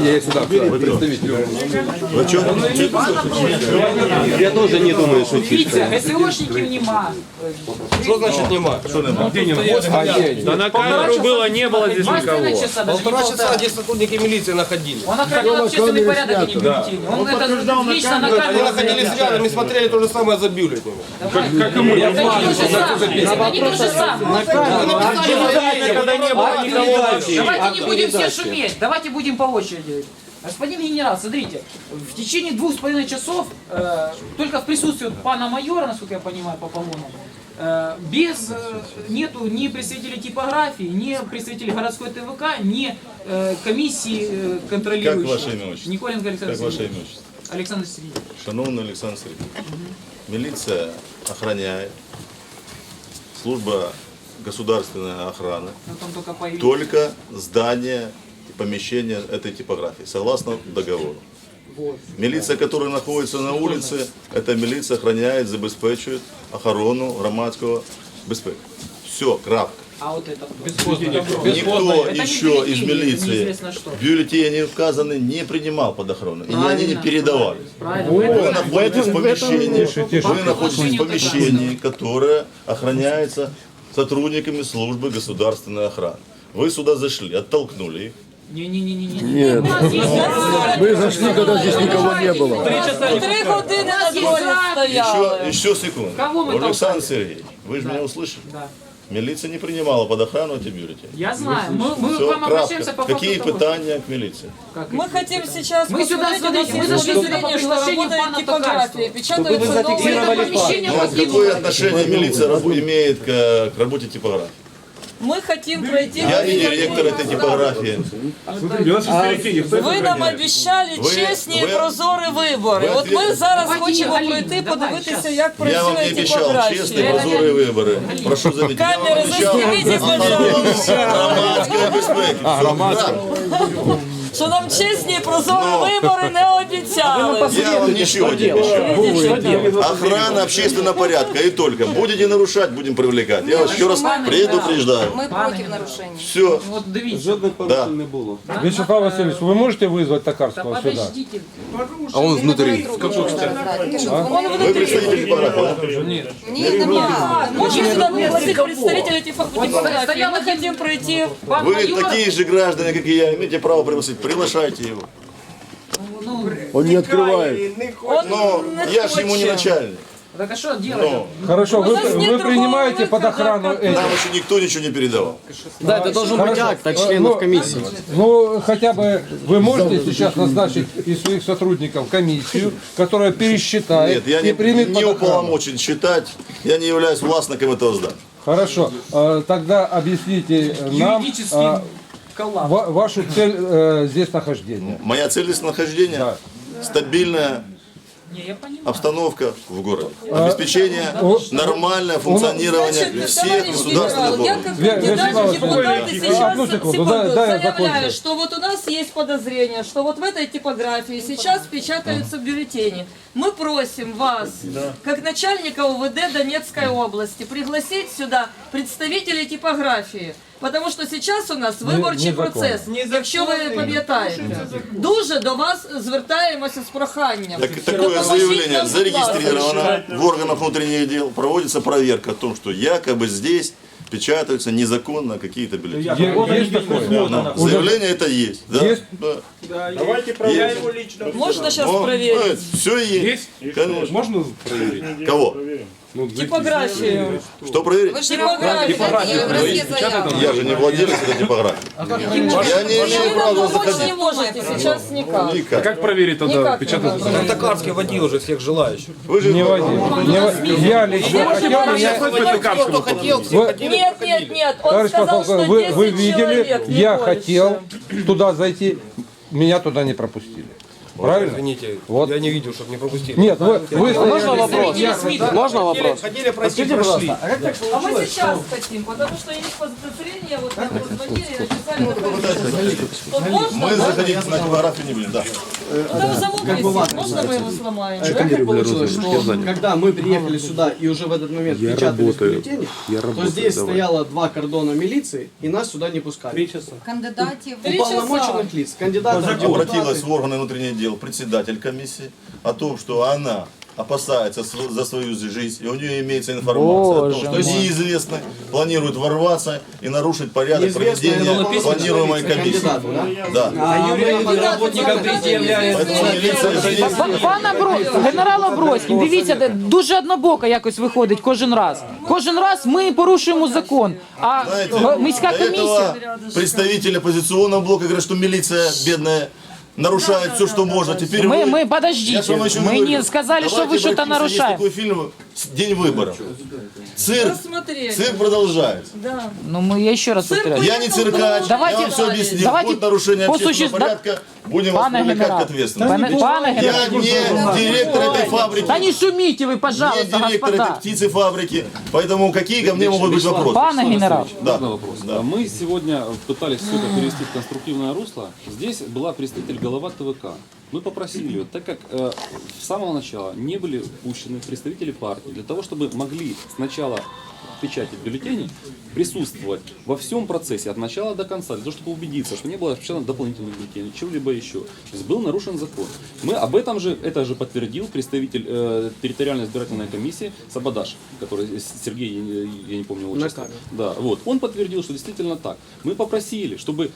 Не-не, я сюда, представитель. Вы что? Я тоже не думаю, что чисто. Дивіться, ССОшників нема. Что значит нема? Что нема? А, не, Да на камеру было, не было здесь никого. Полтора часа здесь сотрудники милиции находились. Он охранял общественный порядок и не бюллетень. Он это лично на Они камеру находились заявлял. рядом и смотрели то же самое за бюллетенями. Это не то же самое. Это не то же самое. Когда не было никого вообще. Давайте не будем все шуметь, давайте будем по очереди. Господин генерал, смотрите, в течение двух с половиной часов, э, только в присутствии пана майора, насколько я понимаю, по погонам, э, без, э, нету ни представителей типографии, ни представителей городской ТВК, ни э, комиссии э, контролирующей. Как ваше имя, отчество? Николенко Александр Как ваше имя, отчество? Александр Сергеевич. Шановный Александр Сергеевич, милиция охраняет, служба государственная охрана, он только только здание помещение этой типографии, согласно договору. Милиция, которая находится на улице, эта милиция охраняет, забезпечивает охорону громадского безпеки. Все, крапка. А вот это Никто Это еще из милиции бюллетени указаны не принимал под охрану. И они не передавали. правильно. Вы находитесь в помещении, вы находитесь в помещении, которое охраняется сотрудниками службы государственной охраны. Вы сюда зашли, оттолкнули их. Нет, мы зашли, когда здесь никого не было. Три години на дворі стояли. Еще, еще секунду. Кого мы Александр Сергеевич, вы же меня услышали? Да. Милиция не принимала под охрану эти бюллетени. Я знаю. Мы, мы к Все, вам обращаемся по факту Какие того, питания к милиции? как Мы хотим сейчас Мы сюда, посмотреть, смотрите, мы есть зашли сюда по удостоверение, что приглашению работает пана типография, Токарского. печатаются новые. Ну, покинуло. какое отношение милиция раб- имеет к, к работе? Мы хотим пройти... Я не директор этой типографии. Ви нам обіцяли Ви- чесні і ви- прозорі вибори. ви От ми ответ- зараз Давайте, хочемо Галина, пройти, давай, подивитися, щас. як Я вам не працює обещал честные типографія. прозорые выборы. Прошу заметить. Я вам Камери, обещал застеліть, охорону громадської безпеки. Все, Що нам чесні і прозорі вибори не обіцяли. Я вам ничего не обещал. Охрана общественного порядка и только. Будете нарушать, будем привлекать. Я вас еще раз предупреждаю. Мы против нарушений. Все. Вот дивіться. Да. не було. Вячеслав Васильевич, вы можете вызвать Да Токарского сюда? подождите. А он внутри. Вы представитель типографии? Ні, нема. Можете сюда пригласить представителей типо- Вот типографии. стоял Мы один- хотим пройти. Пан Вы майор, такие же граждане, как и я, имеете право пригласить. Приглашайте его. ну, Он не открывает. Но не я же ему не начальник. так а что делать? Но Хорошо, вы, вы принимаете под охрану как- эти. нам еще никто ничего не передавал. Да, это должен быть акт от Э, членов ну, комиссии. Ну, хотя бы вы можете сейчас назначить из своих сотрудников комиссию, которая пересчитает Нет, я и не, примет не под охрану. уполномочен считать. Я не являюсь властником этого здания. Хорошо, э, тогда объясните нам э, коллапс. ва- вашу цель э, здесь нахождения. Моя цель здесь нахождения Да. стабильная Не, я понимаю. обстановка в городе. Обеспечение нормальное функционирование Значит, всех товарищ государственных генерал, я органов. как кандидат Вячеслав в депутаты Васильевич, сейчас одну секунду, секунду, дай- дай я заявляю, закончу. что вот у нас есть подозрение, что вот в этой типографии сейчас печатаются бюллетени. Мы просим вас, как начальника УВД Донецкой области, пригласить сюда представителей типографии. Потому що зараз у нас виборчий незаконно. процес. Якщо ви пам'ятаєте, дуже до вас звертаємося з проханням. Так, такое Допоможіть заявление нам, будь ласка. зарегистрировано в органах внутренних дел. Проводится проверка о том, что якобы здесь печатаются незаконно какие-то бюллетени. Е- Есть такое? Ну, заявление это есть. Да? Есть? Да. Давайте проверим его лично. Можна зараз О, перевірити? все есть. Конечно. Можно проверить? Кого? Типографію. Что проверить? Вы же Типографию. образец заявки. Я же не владелец этой типографии. Я не имею права Вы помочь не заходить. можете сейчас никак. Никак. Как проверить тогда Никак печатать? Ну, Токарский водил уже всех желающих. Вы же Не Ва- Я лично хотел меня... Кто хотел, все Вы- хотели, Нет, нет, нет. Он сказал, что подполковник, вы, 10 вы видели, человек, я хотел туда зайти, меня туда не пропустили. Правильно? Извините, Вот. я не видел, чтобы не пропустили. Нет, вы, вы Можно вопрос? Можно вопрос? Хотели пройти, прошли. А мы сейчас хотим, потому что есть подозрение, вот нам позвонили и написали, что Мы можно, да? заходить на типографию не будем, да. Там замок висит, можно мы его сломаем? Как получилось, что когда мы приехали сюда и уже в этот момент печатались бюллетени, то здесь стояло два кордона милиции и нас сюда не пускали. Кандидатів. Три часа. Уполномоченных лиц, кандидатов Обратилась в органы внутренних дел председатель комиссии о том, что она опасается св- за свою жизнь, и у нее имеется информация о том, что неизвестный планирует ворваться и нарушить порядок Неизвестный, проведения но написано, планируемой что комиссии. кандидату, да? Да. А мы работникам Поэтому милиция здесь Па- Пан Абро... генерал Аброськін, дивіться, де- дуже однобоко якось виходить кожен раз. Кожен раз ми порушуємо закон, а Знаете, г- міська до комісія... этого представители оппозиционного блока говорят, что милиция бедная нарушает все, что может. Теперь Мы, вы- мы, подождите, мы не сказали, что вы что-то нарушаете. Есть такой фильм «День выборов». Цирк, цирк продолжается. Да. Ну, мы, я еще раз повторяю. Я не циркач, Давайте- я вам все объяснил. давайте Будет нарушение по общественного суще- порядка, будем вас Пане привлекать генерал, к ответственности. пане, пане Я генерал, не директор этой фабрики, да не шумите вы, не пожалуйста, директор этой господа. птицефабрики, поэтому какие ко мне могут быть вопросы? Пане генерал, Да. Можно вопрос? А Мы сегодня пытались все это перевести в конструктивное русло. Здесь была представитель голова ТВК. Мы попросили ее, так как э, с самого начала не были пущены представители партии, для того, чтобы могли сначала печати бюллетеней присутствовать во всем процессе от начала до конца, для того, чтобы убедиться, что не было вообще дополнительных бюллетеней, чего-либо еще. То есть был нарушен закон. Мы об этом же, это же подтвердил представитель э, территориальной избирательной комиссии Сабадаш, который Сергей, я не, я не помню отчество. Да, вот. Он подтвердил, что действительно так. Мы попросили, чтобы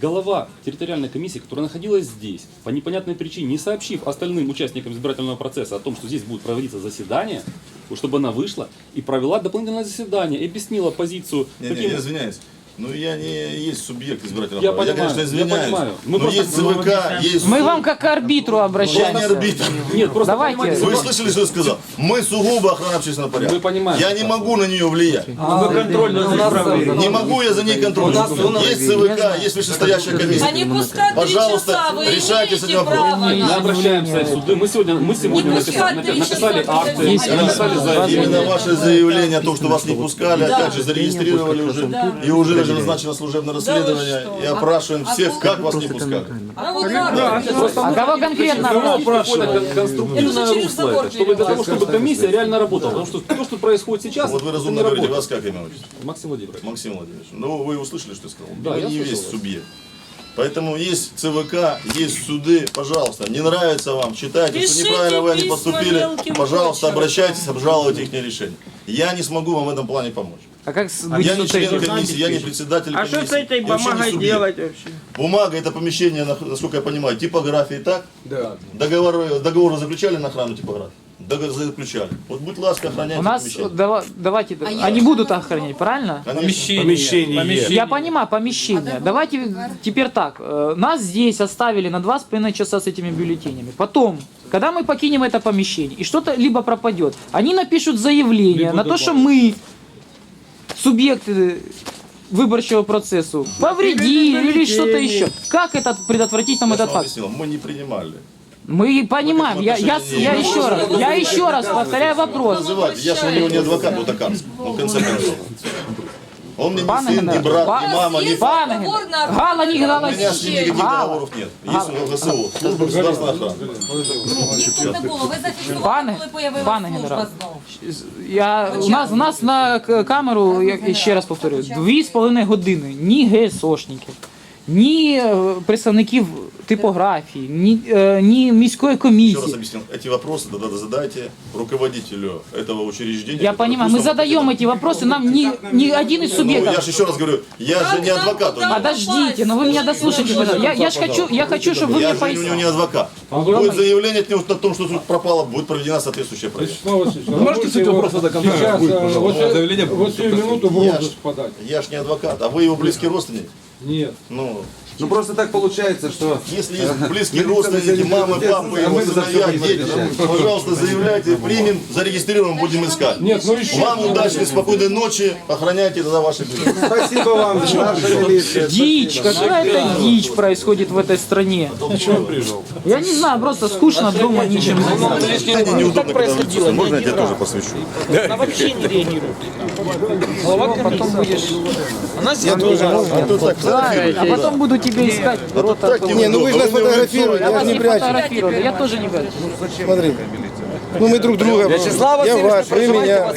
голова территориальной комиссии, которая находилась здесь, по непонятной причине, не сообщив остальным участникам избирательного процесса о том, что здесь будет проводиться заседание, вот чтобы она вышла и провела дополнительное заседание и объяснила позицию. Не, не, каким- я извиняюсь. Ну я не есть субъект избирательного Я права. Я, понимаю, конечно, я извиняюсь. понимаю. Мы но просто- есть ЦВК, есть мы суд. вам как к арбитру Я не обращаемся. арбитр. Нет, просто Давайте. понимаете, Вы слышали, что я сказал? Мы сугубо охрана общественного порядка. Мы понимаем. Я не могу на нее влиять. Вы контроль над их Не могу я за ней контролировать. Есть ЦВК, есть вышестоящая А комиссия. Пожалуйста, решайте с этим вопросом. Мы на... обращаемся в суды. Мы сегодня, мы сегодня написали, написали акты, написали заявление. Именно ваше заявление о том, что вас не пускали, опять же зарегистрировали уже. И уже даже назначено служебное расследование. И опрашиваем всех, как вас не пускали. А вот надо. А кого конкретно Какое опрашивать? конструктивное русло это, чтобы для того, чтобы комиссия реально работала. Потому что то, что происходит сейчас, Вот вы разумно говорите, вас как имя? Максим Владимирович. Максим Владимирович. Ну, вы услышали, что я сказал? Да, вы я не слышал весь субъект. Поэтому есть ЦВК, есть суды, пожалуйста, не нравится вам, считайте, что неправильно вы не поступили, пожалуйста, обращайтесь, обжалуйте их решение. Я не смогу вам в этом плане помочь. А как с- быть Я с не член этим? комиссии, я не председатель А комиссии. что с этой я вообще не бумагой субъект. делать вообще? Бумага это помещение, на- насколько я понимаю, типографии, так? Да. Договоры, договоры заключали на охрану типографии? Договор заключали. Вот будь ласка, охраняйте У нас, помещение. дава- давайте, я они будут охранять, правильно? Конечно. Помещение. Я понимаю, помещение. Давайте теперь так. э, Нас здесь оставили на два с половиной часа с этими бюллетенями. Потом, когда мы покинем это помещение, и что-то либо пропадет, они напишут заявление на то, что мы, субъекты выборчего процессу, повредили или что-то еще. Как это предотвратить нам этот факт? объяснил, мы не принимали. Мы понимаем. Я, я, я еще раз, я еще раз повторяю вопрос. Я же у него не адвокат, вот Токарский. Ну, в конце концов. Он мне не сын, не генерал, брат, па- не мама, не... Пане Геннадій, Гала не гнала У меня с ним никаких договоров нет. Есть у ГСО, служба государственной охраны. Тут не було. Ви зафіксували, Пане- коли появилася пане служба генерал. знову. Я, у, нас, у нас на к- камеру, я ще раз повторюю, дві з половиною години ні ГСОшників, ні е, представників типографії, ні, е, ні міської Еще раз комісії. объяснил. Эти вопросы тогда задайте руководителю этого учреждения. Я который понимаю, мы пусть он задаем ответит. эти вопросы, нам ни, ни один из Ну, я субъектов. же еще раз говорю, я же не адвокат у него. Подождите, но вы меня дослушайте. пожалуйста. Я, я ж хочу, я хочу, чтобы вы Я мне же у него пояснили. не адвокат. Будет заявление от него о том, что тут пропало, будет проведена соответствующая проверка. Вячеслав Васильевич, вы можете с этого просто до конца сейчас, э, вот, э, вот сию минуту в Я розыск ж- подать? Я ж не адвокат, а вы его близкий родственник. Нет. Ну, ну просто так получается, что если есть близкие родственники, мамы, папы, его сыновья, дети, пожалуйста, заявляйте, примем, зарегистрируем, будем искать. Нет, ну еще. Вам удачной, спокойной ночи, охраняйте тогда ваши бюллетени. спасибо вам, наша милиция. Дичь, какая-то дичь происходит в этой стране. Он пришел. Я не знаю, просто скучно дома ничем не заниматься. Неудобно, когда в лицо. Можно я тебя тоже посвящу? Она вообще не реагирует. Голова потом будешь... Она себя А то так А потом буду тебя искать. Так Не, ну вы же нас фотографируете, Я же не не прячу. я тоже не беру. Смотри. Ну мы друг друга. Вячеслав Я Васильевич, ваш, вы меня.